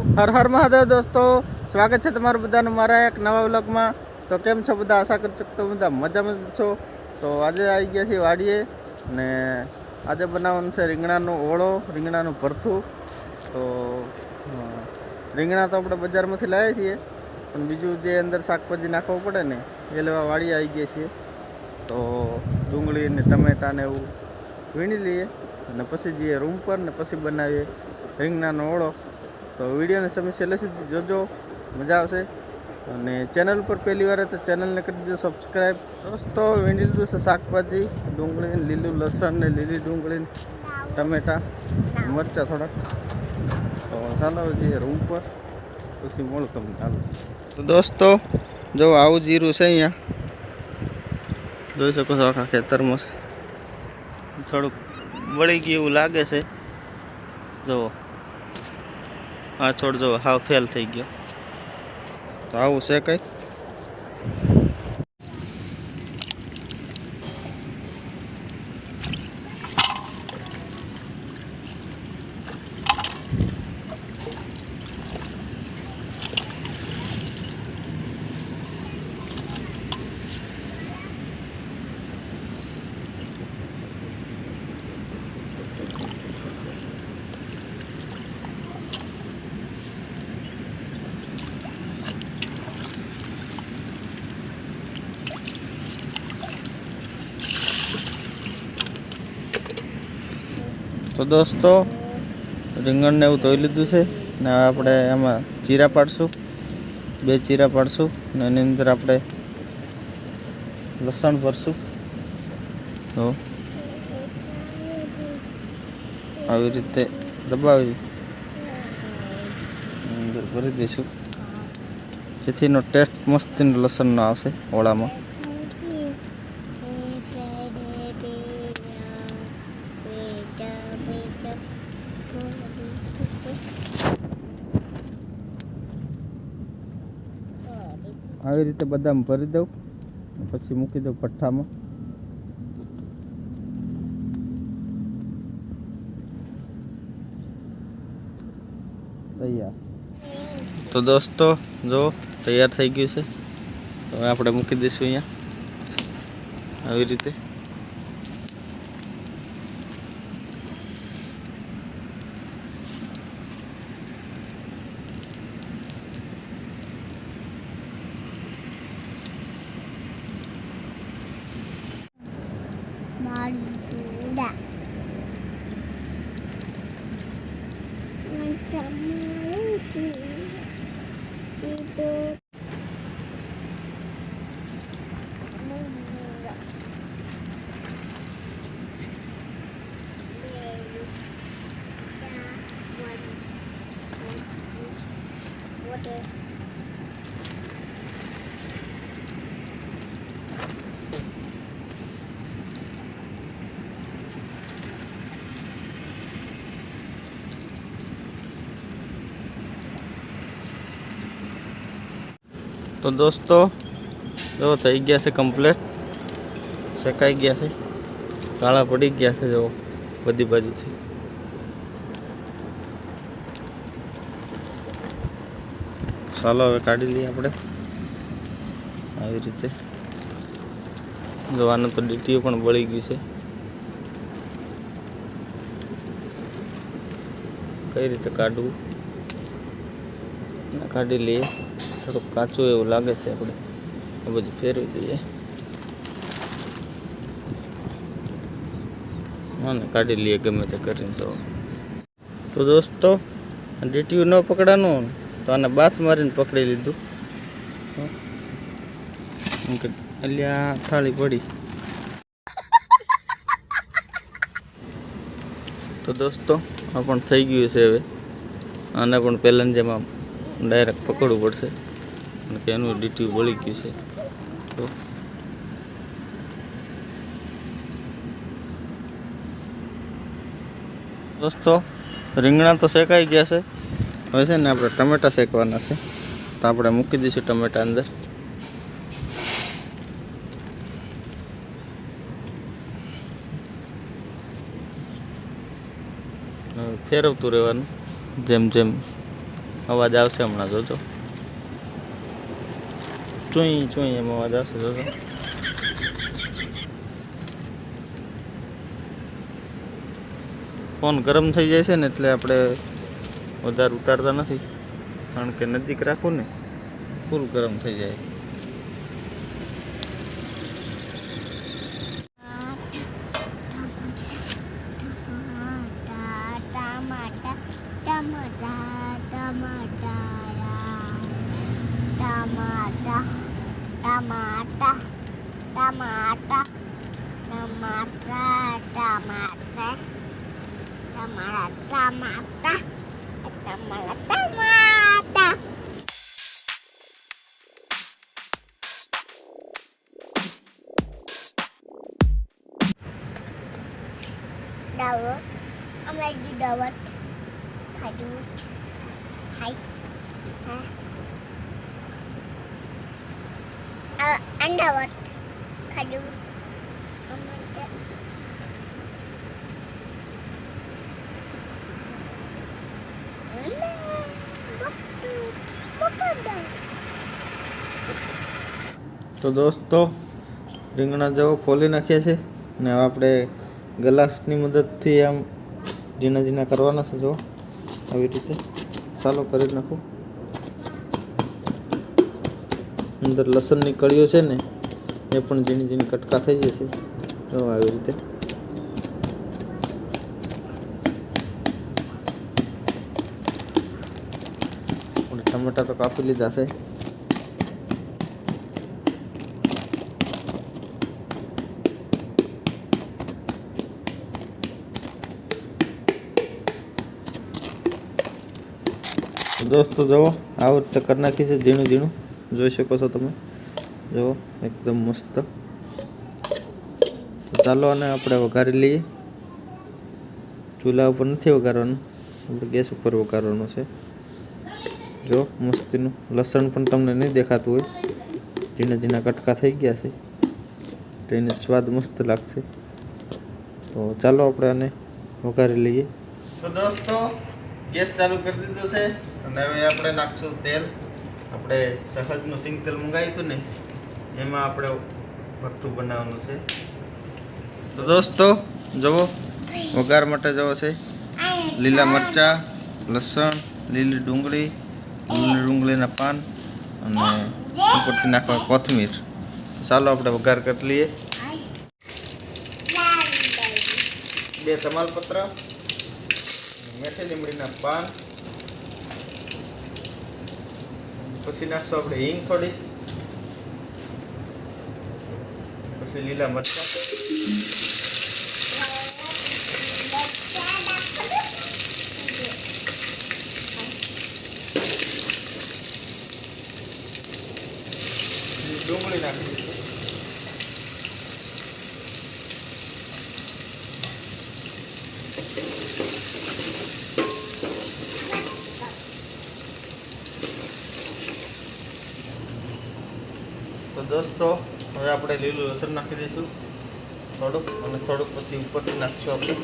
હર હર મહાદેવ દોસ્તો, સ્વાગત છે તમારું બધાનું મારા એક નવા વ્લોગમાં. તો કેમ છો બધા? આશા કરી શકતો બધા મજામાં છો. તો આજે આવી ગયા છીએ વાડીએ ને આજે બનાવવાનું છે રીંગણાનો ઓળો, રીંગણાનું ભરથું. તો રીંગણા તો આપણે બજારમાંથી લાવીએ છીએ, પણ બીજું જે અંદર શાકભાજી નાખવું પડે ને, એ લેવા વાડીએ આવી ગયા છીએ. તો ડુંગળી ને ટમેટા ને એવું વીણી લઈએ અને પછી જઈએ રૂમ પર ને પછી બનાવીએ રીંગણાનો ઓળો. તો વિડીયોને તમે છેલ્લે સુધી જોજો. મજા આવશે. અને ચેનલ પર પહેલી વાર તો ચેનલને કરી દીધો સબસ્ક્રાઈબ દોસ્તો વીણી લીધું છે શાકભાજી, ડુંગળી, લીલું લસણ ને લીલી ડુંગળી ટમેટા, મરચાં થોડાક. તો ચાલો જઈએ રૂમ પર. પછી મળું તમને ચાલો તો દોસ્તો, જો આવું જીરું છે અહીંયા. જોઈ શકો છો આખા ખેતરમાં. થોડુંક વળી ગયું એવું લાગે છે. જુઓ. આ છોડ જો હાવ ફેલ થઈ ગયો. તો આવું છે કંઈક તો દોસ્તો, રીંગણને એવું ધોઈ લીધું છે ને હવે આપણે એમાં ચીરા પાડશું. બે ચીરા પાડશું ને એની અંદર આપણે લસણ ભરશું. તો આવી રીતે દબાવી અંદર ભરી દઈશું. જેથી એનો ટેસ્ટ મસ્તીનો લસણનો આવશે ઓળામાં. આવી રીતે બદામ ભરી દઉં પછી મૂકી દઉં પઠ્ઠામાં તૈયાર. તો દોસ્તો, જો, તૈયાર થઈ ગયું છે. તો આપણે મૂકી દઈશું અહીંયા. આવી રીતે. Water. તો દોસ્તો જો થઈ ગયા છે કમ્પ્લેટ શેકાઈ ગયા છે કાળા પડી ગયા છે જો બધી બાજુથી ચાલો હવે કાઢી લઈએ આપણે. આવી રીતે. જો તો ડીટીઓ પણ બળી ગયું છે. કઈ રીતે કાઢવું? કાઢી લઈએ. થોડુંક કાચું એવું લાગે છે આપણે. આ બધું ફેરવી દઈએ. હા ને, કાઢી લઈએ ગમે તે કરીને તો. તો દોસ્તો ડીટીયુ ન પકડાનું. તો આને બાથ મારીને પકડી લીધું. અલ્યા થાળી પડી. તો દોસ્તો, આ પણ થઈ ગયું છે હવે. આને પણ પહેલાંની જેમ ડાયરેક્ટ પકડવું પડશે. કે એનું ડીટી બળી ગયું છે. તો દોસ્તો, રીંગણા તો શેકાઈ ગયા છે. હવે છે ને આપણે ટમેટા શેકવાના છે. તો આપણે મૂકી દઈશું ટમેટા અંદર. ફેરવતું રહેવાનું, જેમ જેમ અવાજ આવશે હમણાં જોજો. ચૂંઈ, ચૂઈ એમ અવાજ આવશે, જોજો. ફોન ગરમ થઈ જાય છે ને એટલે આપણે વધારે ઉતારતા નથી કારણ કે નજીક રાખું ને ફૂલ ગરમ થઈ જાય ટમાટા ટમાટા ટમાટા ટમાટા ટમાટા ટમાટા Dawat, om lagi dawat, kado, hai, ha, eh, anda. તો દોસ્તો, રીંગણા જેવો ફોલી નાખ્યા છે ને હવે આપણે ગ્લાસની મદદથી આમ ઝીણા ઝીણા કરવાના છે જો આવી રીતે ચાલો કરી નાખું. અંદર લસણની કળીઓ છે ને, એ પણ ઝીણી ઝીણી કટકા થઈ જશે. જો આવી રીતે. ટમેટા તો કાપી લીધા છે. દોસ્તો, જુઓ. આવું રીતે કરી નાખી છે ઝીણું ઝીણું. જોઈ શકો છો તમે. જુઓ, એકદમ મસ્ત. ચાલો અને આપણે વઘારી લઈએ. ચૂલા ઉપર નથી વઘારવાનું. આપણે ગેસ ઉપર વઘારવાનું છે. જો મસ્તીનું. લસણ પણ તમને નહીં દેખાતું હોય. ઝીણા ઝીણા કટકા થઈ ગયા છે. તો સ્વાદ મસ્ત લાગશે. તો ચાલો આપણે આને વઘારી લઈએ. તો દોસ્તો, ગેસ ચાલુ કરી દીધો છે. અને હવે આપણે નાખશું તેલ. આપણે સહજનું સિંગ તેલ મંગાવ્યું હતું ને, એમાં આપણે ભઠ્ઠું બનાવવાનું છે. તો દોસ્તો, જુઓ, વઘાર માટે જવો છે. લીલા મરચાં, લસણ, લીલી ડુંગળી, લીલી ડુંગળીના પાન અને ઉપરથી નાખવા કોથમીર. ચાલો આપણે વઘાર કરી લઈએ. બે તમાલપત્ર મેથી લીમડીના પાન પછી નાખશું આપણે હિંગ થોડી. પછી લીલા મરચાં ડુંગળી નાખી દઈશું તો દોસ્તો, હવે આપણે લીલું લસણ નાખી દઈશું. થોડુંક, અને થોડુંક પછી ઉપરથી નાખશું આપણે.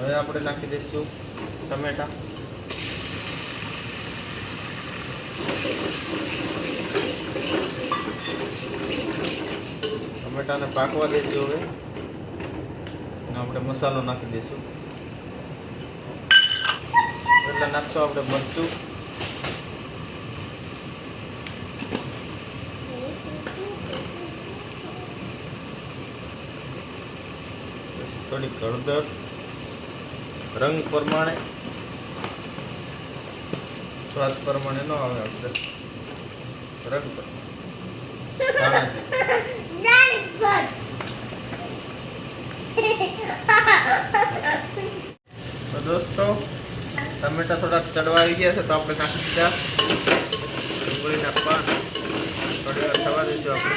હવે આપણે નાખી દઈશું ટમેટા. ટમેટાને પાકવા દેજો હવે. આપણે મસાલો નાખી દઈશું. એટલે નાખશું આપણે મરચું થોડી હળદર રંગ પ્રમાણે સ્વાદ પ્રમાણે ન આવે આપણે. રંગ પ્રમાણે. દોસ્તો ટમેટા થોડાક ચડવા આવી ગયા છે, તો આપણે નાખી દીધા ડુંગળી પાન. થોડી વાર થવા દેજો આપણે.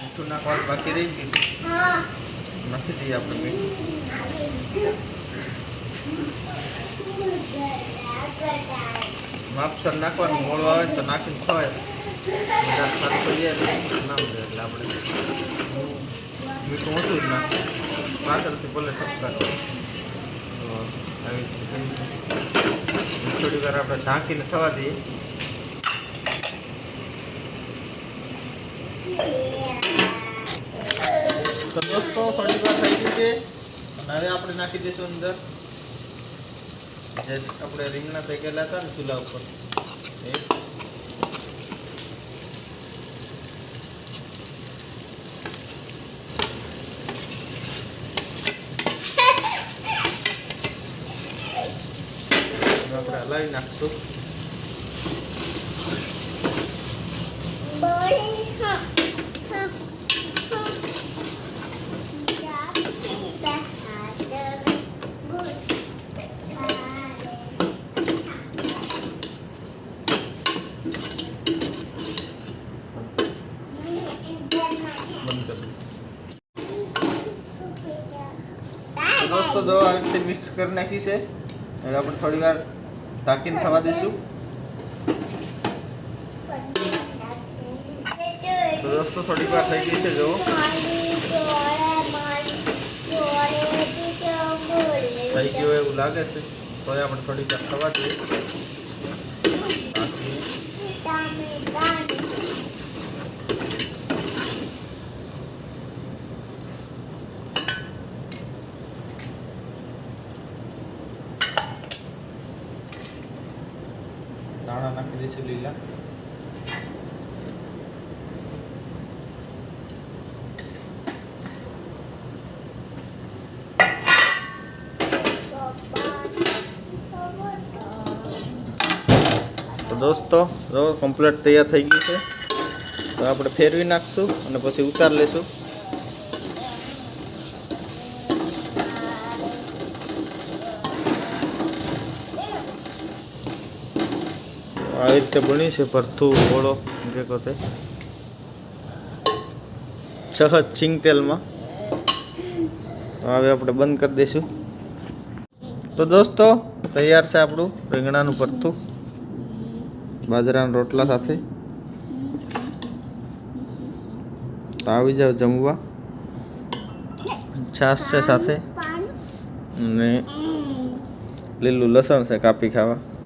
મીઠું નાખવાનું બાકી રહી ગયું. નાખી દઈએ આપણે મીઠું. માપસર નાખવાનું મોળું આવે તો નાખીને ખવાય. નામ જાય એટલે આપણે મીઠું ઓછું જ નાખે પાછળથી ભલે સબકા તો આવી થોડી વાર આપણે ઢાંકીને થવા દઈએ. તો દોસ્તો થોડી વાર થઈ ગયું છે. અને હવે આપણે નાખી દઈશું અંદર. જે આપણે રીંગણા શેકેલા હતા ને ચૂલા ઉપર. એ. આપણે હલાવી નાખશું. દોસ્તો, જો આ રીતે મિક્સ કરી નાખી છે. હવે આપણે થોડી વાર ઢાંકીને થવા દઈશું. તો દોસ્તો થોડી વાર થઈ ગઈ છે જો થઈ ગયું એવું લાગે છે. તો આપણે થોડીક વાર થવા દઈએ બાકી લીલા તો દોસ્તો, જો કમ્પ્લીટ તૈયાર થઈ ગયું છે. તો આપણે ફેરવી નાખશું અને પછી ઉતાર લેશું. આવી રીતે બની છે ભરથું ઓળો જે કહો તે. છહ સિંગ તેલમાં હવે આપણે બંધ કરી દઈશું. તો દોસ્તો તૈયાર છે આપણું રીંગણાનું ભરથું. બાજરાના રોટલા સાથે. તો આવી જાવ જમવા. છાશ છે સાથે. અને લીલું લસણ છે કાપી ખાવા.